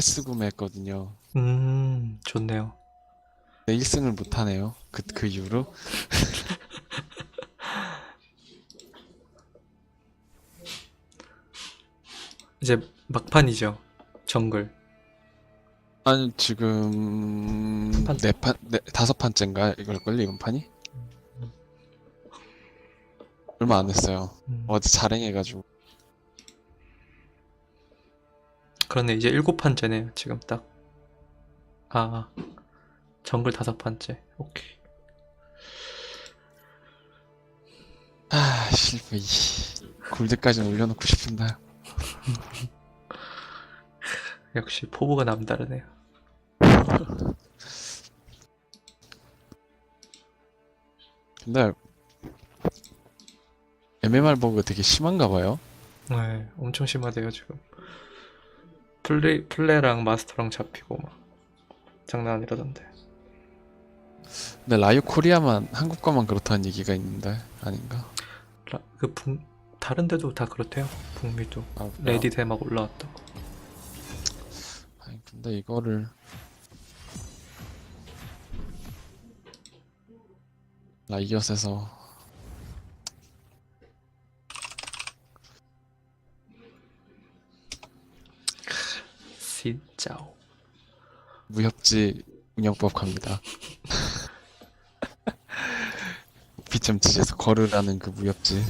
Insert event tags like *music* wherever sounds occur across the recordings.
패스 구매했거든요. 음, 좋네요. 네, 1승을 못하네요. 그, 그 이후로. *laughs* 이제 막판이죠. 정글. 아니, 지금, 판- 네 판, 네, 다섯 판째인가? 이걸걸요, 이번 판이? 얼마 안 했어요. 음, 어제 자랭해가지고. 그러네. 이제 일곱 판째네요. 지금 딱. 아, 정글 다섯 판째. 오케이. 아, 실버, 이. 골드까지는 올려놓고 싶은데. *laughs* 역시 포부가 남다르네요. 근데, MMR 버그 되게 심한가 봐요. 네, 엄청 심하대요, 지금. 플레, 플레랑 마스터랑 잡히고 막. 장난 아니라던데. 근데 라이오 코리아만, 한국 거만 그렇다는 얘기가 있는데, 아닌가? 라, 그 북, 다른 데도 다 그렇대요. 북미도. 아, 레딧에 막 올라왔다고. 아니, 근데 이거를 라이엇에서 진짜오. 무협지 운영법 갑니다. *laughs* 비참치에서 걸으라는 그 무협지.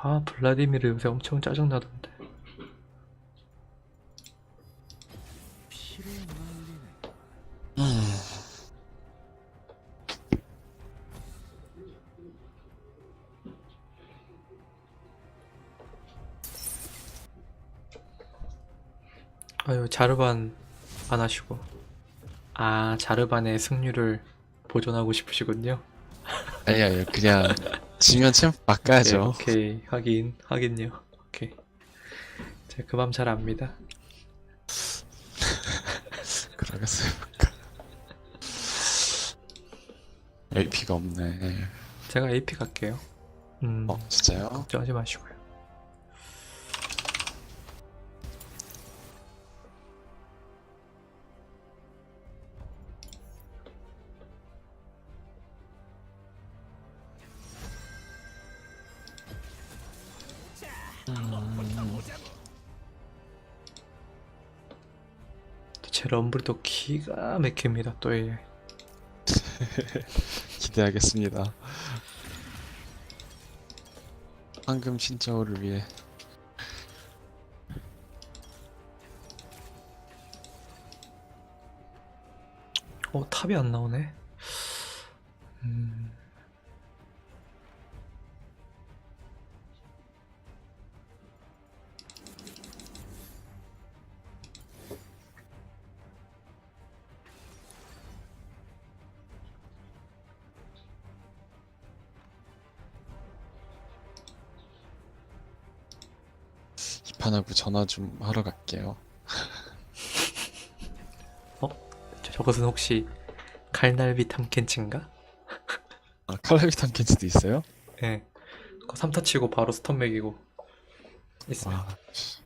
아, 블라디미르 요새 엄청 짜증나던데. 안 하시고. 아, 자르반의 승률을 보존하고 싶으시군요. 아니 아니 그냥 지면 챔프 바꿔야죠. 오케이, 오케이. 하긴, 하긴요. 오케이. 제가 그 맘 잘 압니다. *laughs* 그러겠어요. *laughs* AP가 없네. 제가 AP 갈게요. 음, 어 진짜요? 걱정하지 마시고요. 제 럼블이 또 기가 막힙니다. 또 예. *laughs* 기대하겠습니다. 황금 신짜오를 위해 어, 탑이 안 나오네. 음, 입판하고 전화 좀 하러 갈게요. *laughs* 저- 저것은 혹시 갈날비 탐켄치인가? 아 칼라비탄 캔츠도 있어요? 예. 그거 3타 치고 바로 스턴 매기고. 와, 씨.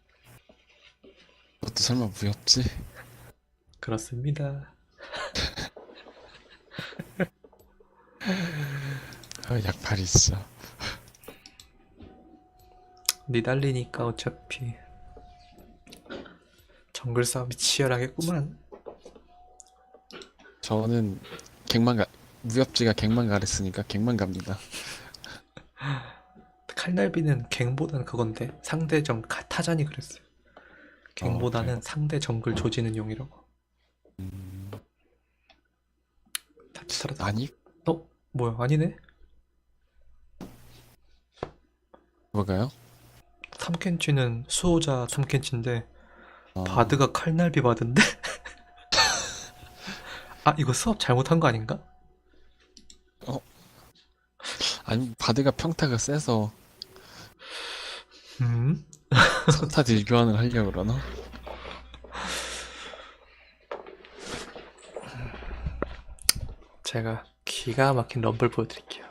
그것도 설마 무협지? 그렇습니다. *laughs* 아, 약팔이 진짜. 니달리니까 어차피 정글 싸움이 치열하겠구만. 저는 갱만 가 무협지가 갱만 가랬으니까 갱만 갑니다. *laughs* 칼날비는 갱보다는 그건데 상대 정 가- 타잔이 그랬어요. 갱보다는 상대 정글 조지는 용이라고. 음, 다 살았다. 아니 어? 뭐야? 아니네? 뭐가요? 탐켄치는 수호자 탐켄치인데 어, 바드가 칼날비 바드인데? *laughs* 아 이거 수업 잘못한 거 아닌가? 아니 바드가 평타가 세서 음? *laughs* 선타 딜 교환을 하려고 그러나? 제가 기 기가 막힌 럼블 보여드릴게요.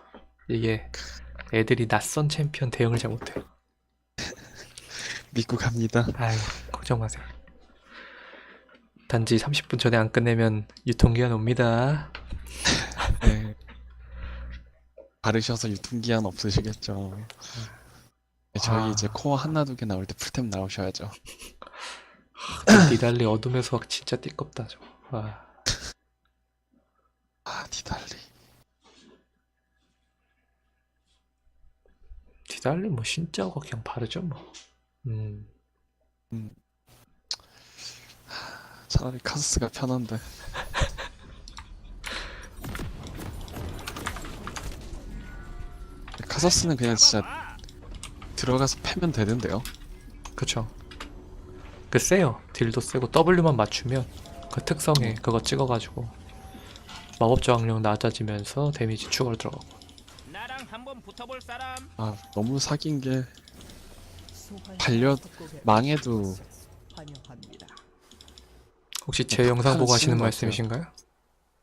이게 애들이 낯선 챔피언 대응을 잘 못해요. 믿고 갑니다. 아유, 걱정 마세요. 단지 30분 전에 안 끝내면 유통기한 옵니다. *laughs* 네. 바르셔서 유통기한 없으시겠죠. 네, 저희 아. 이제 코어 하나 두 개 나올 때 풀템 나오셔야죠. 그 니달리 어둠의 수학 진짜 띠껍다, 저. 와. 아 디달리. 니달리 뭐 진짜하고 그냥 바르죠, 뭐. 음. 차라리 카스가 편한데. *laughs* 카서스는 그냥 진짜 들어가서 패면 되는데요. 그쵸. 그 세요. 딜도 세고 W만 맞추면 그 특성에 그거 찍어가지고 마법 저항력 낮아지면서 데미지 추가로 들어가고. 나랑 한번 붙어볼 사람? 아 너무 사귄 게 반려 망해도. 혹시 제 네, 영상 보고 하시는 말씀이신가요?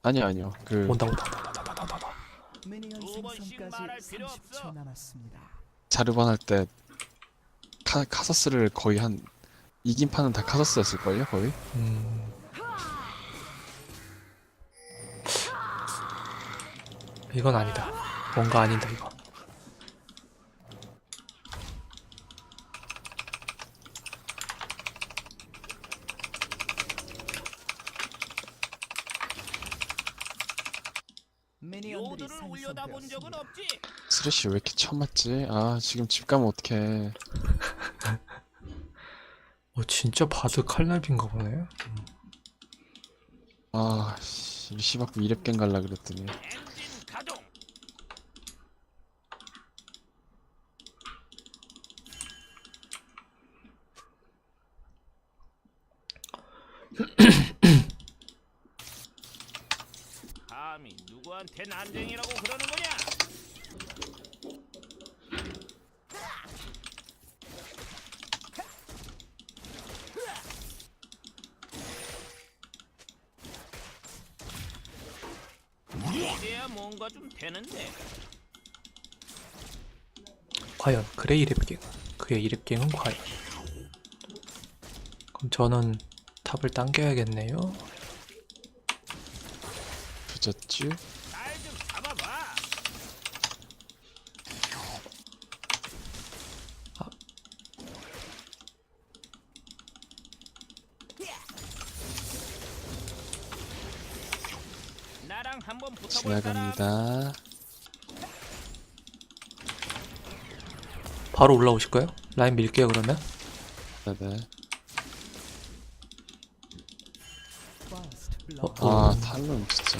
아니요 아니요 그 온다 온다 온다 온다 온다 온다. 미니언 두 번씩 말할 생성까지 필요 없어. 30초 남았습니다. 자르반 할때 카, 카서스를 거의 한 이긴 판은 다 카서스였을 걸요 거의. 음. 이건 아니다. 뭔가 아니다 이거. 미니언들이 요들을 올려다본 적은 생성되었습니다. 없지. 스레시 왜 이렇게 처음 맞지? 아 지금 집 가면 어떡해. *laughs* 어 진짜 바드 칼날빈가 보네. 아 씨, 리시바꾸 이랩갱 갈라 그랬더니 엔진 가동. 감히 누구한테 난쟁이라고 그러는 거냐? 이제야 뭔가 좀 되는데. 과연 그의 이랩갱 그의 이랩갱은 과연 그럼 저는 탑을 당겨야겠네요 부졌쥬? 날 좀 잡아봐. 나랑 한번 붙어볼 사람. 지나갑니다. 바로 올라오실까요? 라인 밀게요 그러면 네네. Blood. 어, 아 어. 탈론 진짜.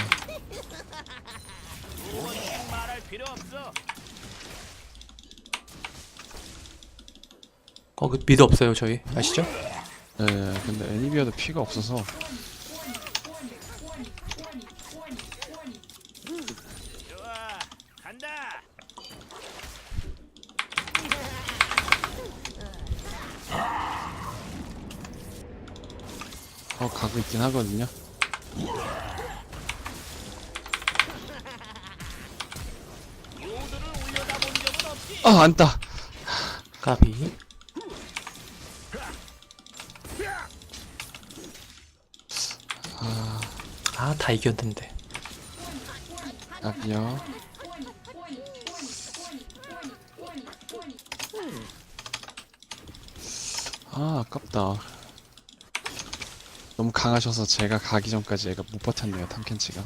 어, 그 미드 없어요 저희 아시죠? 네, 근데 애니비아도 피가 없어서 좋아, 간다. 어 가고 있긴 하거든요. 요들을 올려다본 적은 없지. 아 안다. 까비 아다 이겼는데 아비요. 아 아깝다. 너무 강하셔서 제가 가기 전까지 얘가 못 버텼네요 탐켄치가.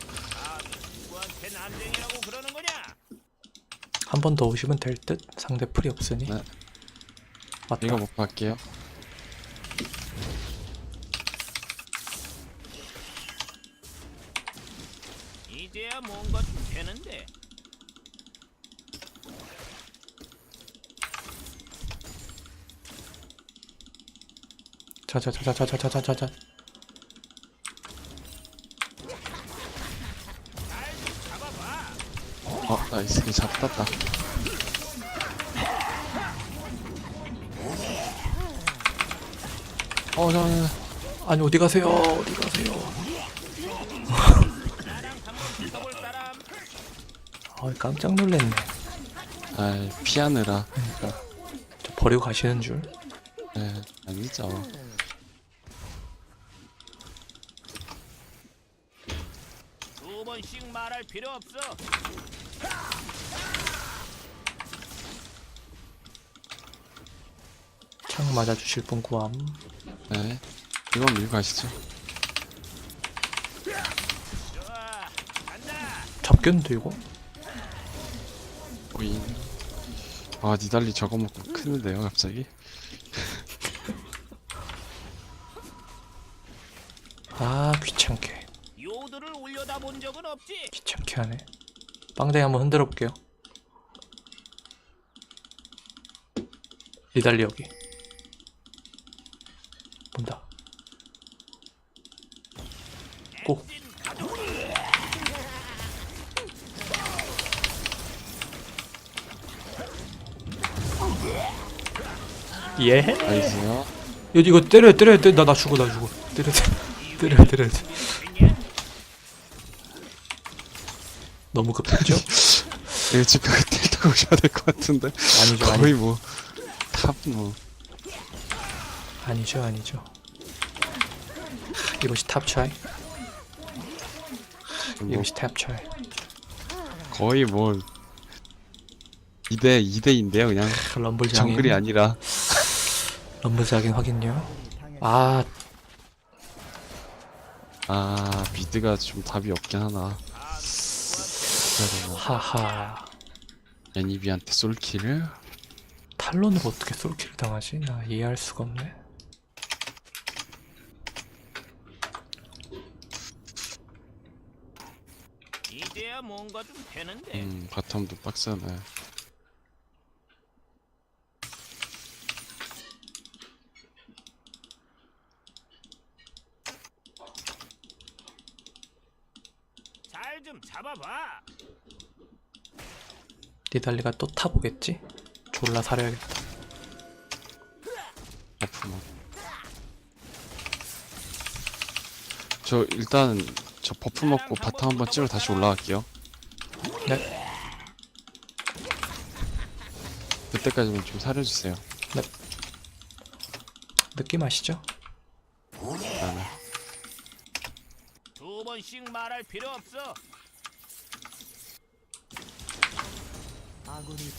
한 번 더 오시면 될 듯 상대 풀이 없으니 네. 맞다 이거 못 갈게요. 이제야 뭔가 좀 되는데. 자자자자자자자자자 어 나이스 이거 잡았다. 어 잠깐만. 아니 어디 가세요 어디 가세요. 아 깜짝 놀랐네. 아 피하느라. 저 버리고 가시는 줄. 네, 아니죠. 두 번씩 말할 필요 없어. 창 맞아주실 분 구함. 네. 이건 밀고 가시죠. 잡겠는데 이거? 오인. 아 니달리 저거 먹고 크는데요 갑자기? *laughs* 아 귀찮게. 요들을 올려다 본 적은 없지. 귀찮게 하네. 빵댕이 한번 흔들어 볼게요. 리달리 여기. 예? 나이스요. 이거 이거 때려 때려 때려 나나 죽어 나 죽어. 때려 때려 때려 때려 너무 급했죠? 이거 집 가서 텔 타고 오셔야 될 것 같은데. 아니죠 거의 아니, 뭐탑 뭐. 아니죠 아니죠. 이것이 탑 차이? 뭐. 이것이 탑 차이? 거의 뭐 2대 2대인데요 그냥. 럼블 장인 정글이 아니라 럼블 장인 확인요. 아. 아 미드가 좀 답이 없긴 하나. 그래도 하하. 애니비한테 솔킬을? 탈론으로 어떻게 솔킬을 당하지? 나 이해할 수가 없네. 이제야 뭔가 좀 되는데. 음 바텀도 빡세네 잘 좀 잡아봐. 니달리가 또 타보겠지? 졸라 사려야겠다 버프 먹. 저 일단 저 버프 먹고 바텀 한번 찍으러 다시 올라갈게요 네 그때까지만 좀 사려주세요 느낌 아시죠? 나는 두 번씩 말할 필요 없어. 아군이.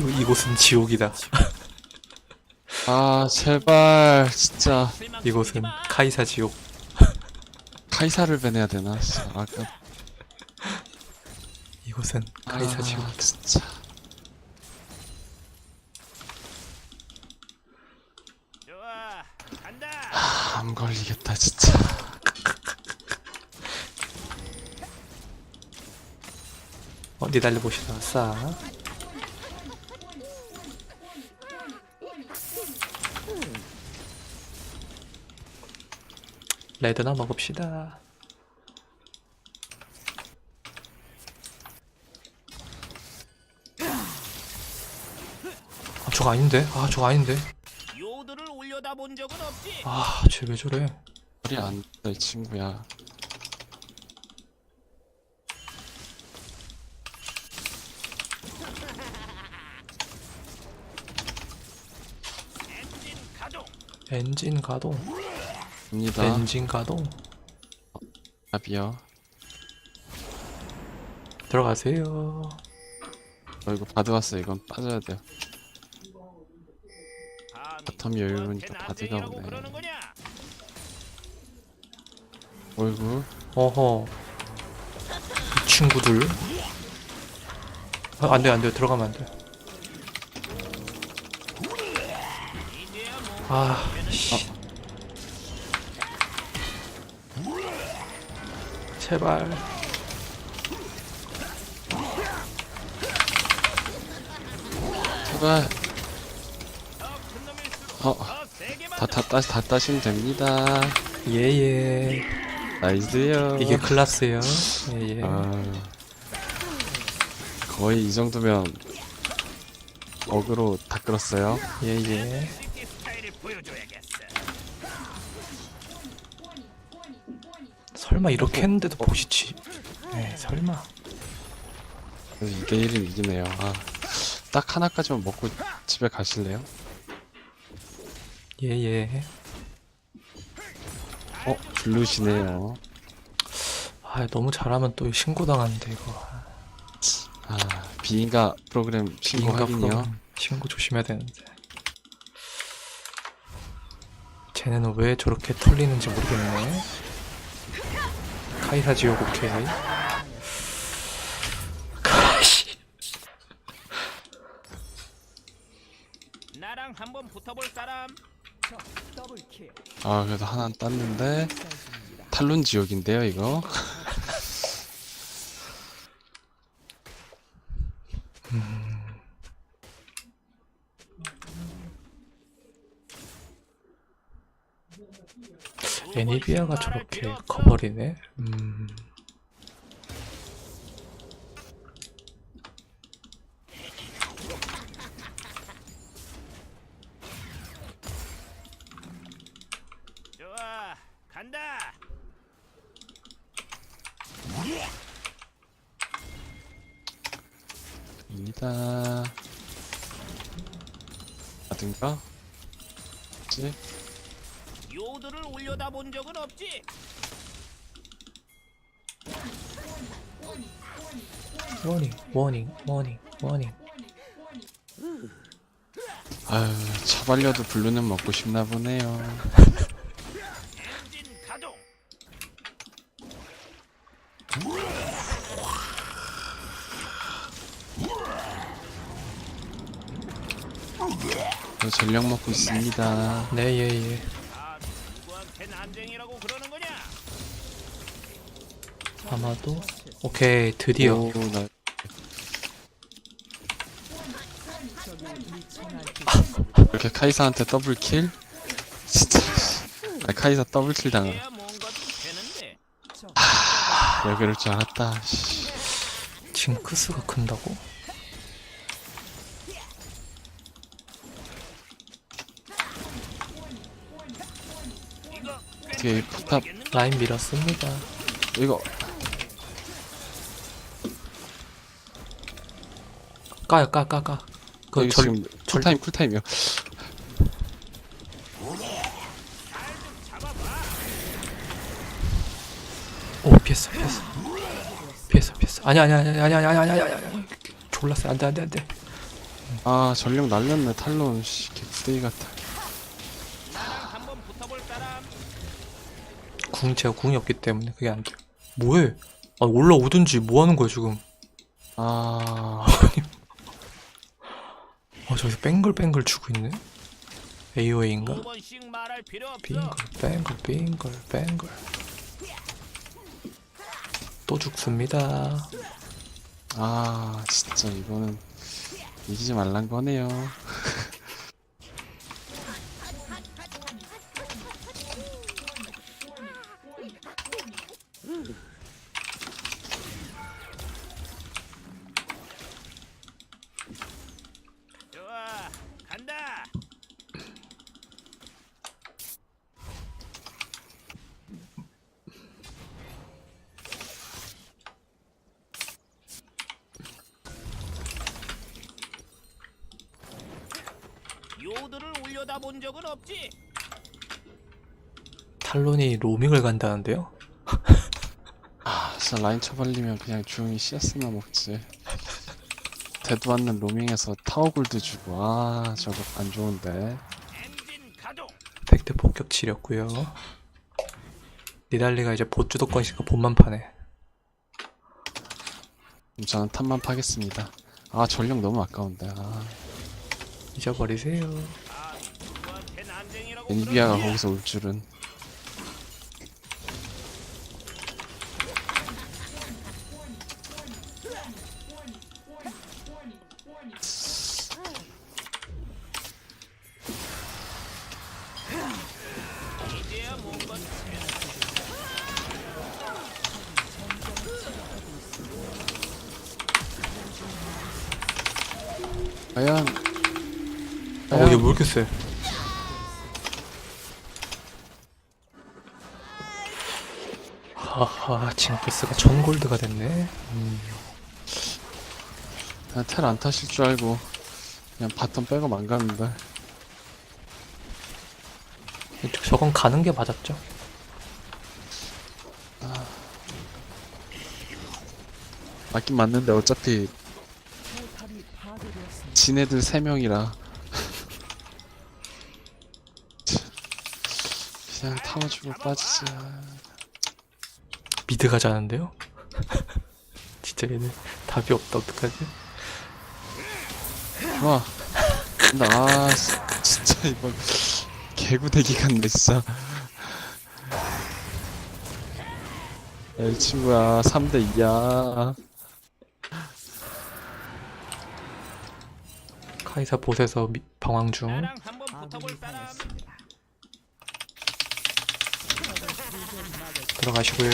이- 이곳은 지옥이다. *laughs* 아 제발 진짜. 이곳은. 카이사 지옥. *laughs* 카이사를 배내야 되나? 진짜 아까 이곳은 카이사 아, 지옥. 진짜 좋아, 간다. 아, 안 걸리겠다 진짜 어, 니달리 보시다 싸. 레드나 먹읍시다. 아 저거 아닌데? 아 저거 아닌데? 요들을 올려다 본 적은 없지. 아 쟤 왜 저래? 소리 안돼 이 친구야 엔진 가동. 엔진 가동. 입니다. 엔진 가동. 답이요. 들어가세요. 어 이거 바드 왔어 이건 빠져야 돼요. 바텀 너한테 바드가 오네? 어이구 어허. 이 친구들. 아, 안돼 안돼. 들어가면 안돼 아 씨. 제발. 제발. 어. 다. 다, 따, 다 따시면 됩니다. 예예. 나이스요. 이게 클라스예요. 예예. 아 거의 이 정도면 어그로 다 끌었어요. 예예 설마 이렇게 했는데도 보시지 네 설마 그래서 2대1은 이기네요. 아, 딱 하나까지만 먹고 집에 가실래요? 예예 어, 블루시네요. 아 너무 잘하면 또 신고당하는데 이거 아, 비인가 프로그램 신고 인가 확인이요. 프로그램 신고 조심해야 되는데 쟤네는 왜 저렇게 털리는지 모르겠네 카이사 지옥 오케이 카시 나랑 한번 붙어볼 사람. 아, 그래도 하나 땄는데. 탈론 지옥인데요, 이거. 애니비아가 저렇게 커버리네 음 좋아, 간다. 입니다. 하든가? 뭐지? 요들을 올려다 본 적은 없지. 워닝 워닝 워닝 워닝 아유, 차발려도 블루는 먹고 싶나 보네요. 엔진 가동. 저 전력 먹고 있습니다. 네 예예 아, 난쟁이라고 그러는 거냐? 아마도 오케이 드디어 오, 나 *laughs* 이렇게 카이사한테 더블킬? 진짜. 아, 카이사 더블킬 당하. 해야 뭔가 좀 되는데. 적 내가 그럴 줄 알았다. 씨. 징크스가 큰다고? 어떻게 이 포탑, 라인 밀었습니다. 이거, 까요 까 까 까. 그 여기 절, 지금 절- 쿨타임, 쿨타임이요. 오 피했어 피했어. 피했어 피했어. 아니 아니 아니 아니 아니 아니 아니 아니 아니. 졸랐어 안돼 안돼 안돼. 아, 전력 날렸네, 탈론. 씨, 개쓰레기 같아. 궁 제가 궁이 없기 때문에 그게 안 돼요 뭐해? 아 올라오든지 뭐 하는 거야 지금? 아, *laughs* 아 저기서 뱅글뱅글 추고 있네? AOA인가? 빙글 뱅글 빙글 뱅글. 또 죽습니다. 아, 진짜 이거는 이기지 말란 거네요. 좋아, 간다. 요 들을 올려다 본 적은 없지. 탈론이 로밍을 간다는데요? 아, 진짜 라인 쳐발리면 그냥 조용히 CS나 먹지. 대도 않는 로밍에서 타워 골드 주고, 아, 저거 안 좋은데. 엔진 가동. 팩트 폭격 치렸고요 니달리가 이제 보 주도권 있으니까 본만 파네 그럼 저는 탑만 파겠습니다. 아, 전력 너무 아까운데. 아, 잊어버리세요 아, 누구한테 난쟁이라고 엔비아가? 거기서 올 줄은. 과연, 어 이게 왜 이렇게 세? 하하 징크스가 1000골드가 됐네. 그냥 텔안 타실 줄 알고 그냥 바텀 빼고 망갔는데 저건 가는 게 맞았죠? 맞긴 맞는데 어차피. 지네들 3명이라. *laughs* 그냥 타워주고 빠지자 미드 가자는데요? *laughs* 진짜 얘네 답이 없다 어떡하지? 아 씨, 진짜 이번 개구대기 같네 진짜. 야, 이 친구야 3대 2야. 카이사 보스에서 미- 방황 중. 나랑 한번 아군이 붙어볼 사람. 당했습니다. 들어가시고요.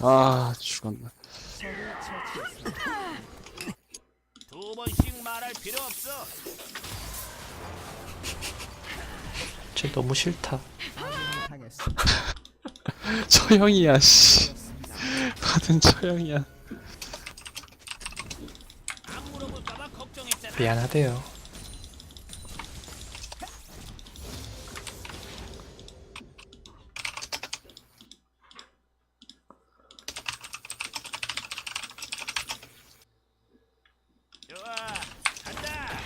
아 처치했습니다. 두 번씩 말할 필요 없어. 쟤 너무 싫다. *laughs* 처형이야 씨 받은 처형이야. 미안하대요 좋아, 간다.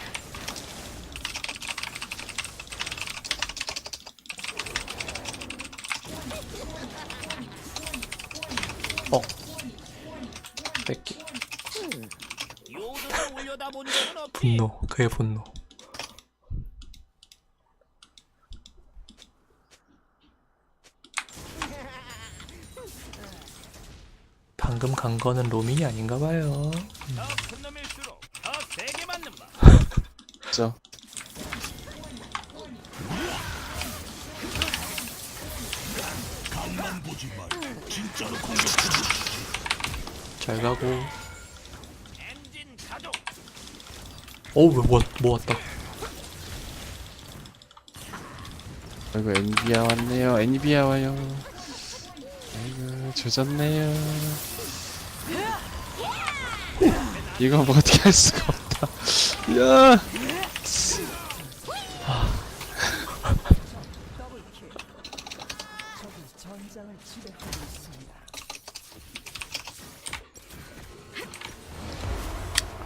어 뺏기 요도를 올려다 본 적은 없지. 분노 그의 분노. 방금 간 거는 로밍이 아닌가 봐요. 법. 진짜 잘 가고 엔진 가동. 어우 왜 뭐, 모았다. 아이고 엔비아 왔네요. 엔비아 와요. 아이고 조졌네요. 이거 뭐 어떻게 할 수가 없다. 야.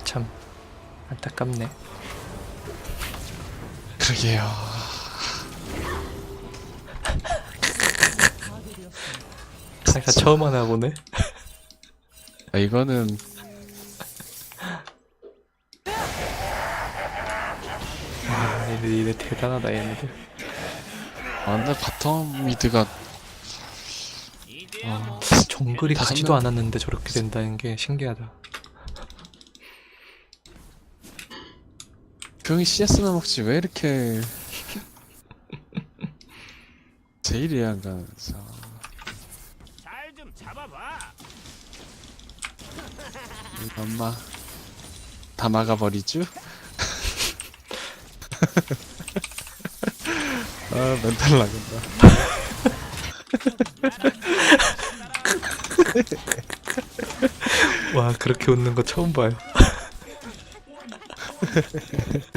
참 안타깝네. 그러게요. 카이사 처음 하나 보네. 아, 이거는 아 얘네, 얘네 대단하다 얘네들. 아 근데 바텀 미드가 이제야 뭐 정글이 다섯 가지도 명- 않았는데 저렇게 된다는 게 신기하다 병이 CS나 먹지 왜 이렇게 제일이야 그러니까 진짜. 잘좀 잡아봐. 엄마 다 막아버리죠? *laughs* 아 멘탈 나간다 와 그렇게 웃는 거 처음 봐요 아, *laughs*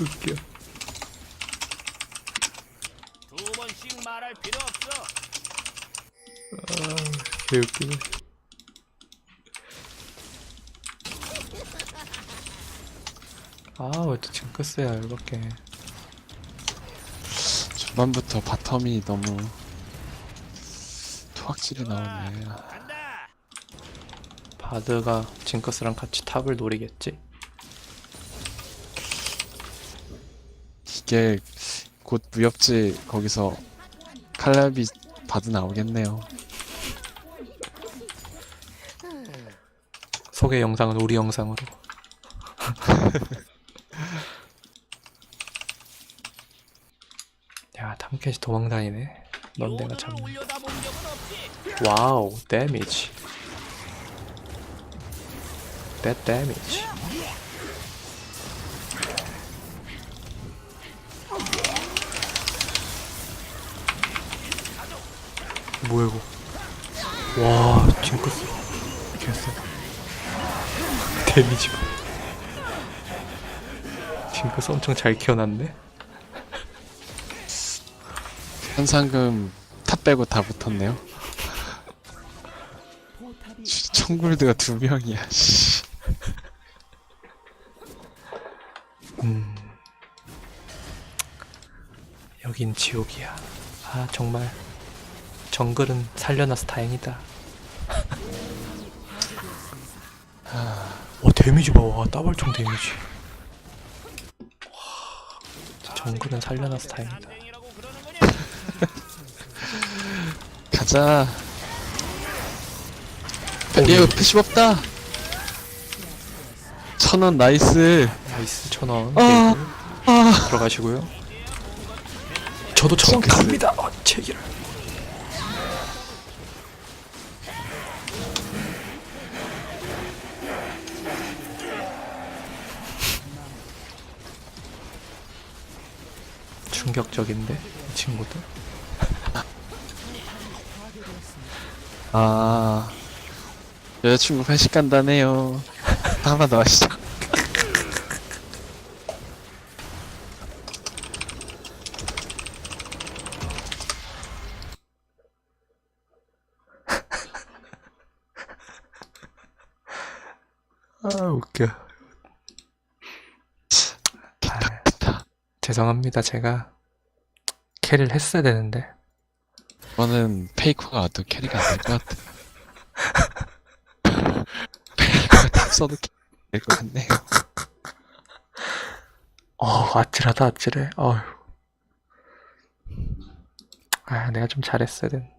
웃겨. 두 번씩 말할 필요 없어. 개 웃기네. 아 왜 또 징크스야 이렇게. 초반부터 바텀이 너무 토악질이 나오네. 아. 바드가 징크스랑 같이 탑을 노리겠지 이게 곧 무협지 거기서 칼날비 바드 나오겠네요. 소개 영상은 우리 영상으로. *laughs* 야 탐캣이 도망다니네. 넌 내가 없지. 와우 데미지 that 뭐야 이거? 와 징크스. 개쎄. 데미지 봐 징크스 엄청 잘 키워놨네. 현상금 탑 빼고 다 붙었네요. 청굴드가 두 명이야. 씨. 음. 여긴 지옥이야. 아 정말 정글은 살려놔서 다행이다 와 데미지 봐 와 따발총 데미지 와 정글은 살려놔서 다행이다? *laughs* 가자. 얘 패시 없다. 천원 나이스. 나이스 천원 아, 아. 들어가시고요 저도 천원. 갑니다 어, 제기를 충격적인데 이 친구들 *laughs* 아. 여자친구 회식 간다네요. 한번 더 하시죠. 아 웃겨 아, 죄송합니다 제가. 캐리를 했어야 되는데. 이거는 페이커가 와도 캐리가 안 될 것 같아. *laughs* 페이커가 탑 써도 될것 같네요. 어 아찔하다 아찔해. 어휴. 아 내가 좀 잘했어야 되는데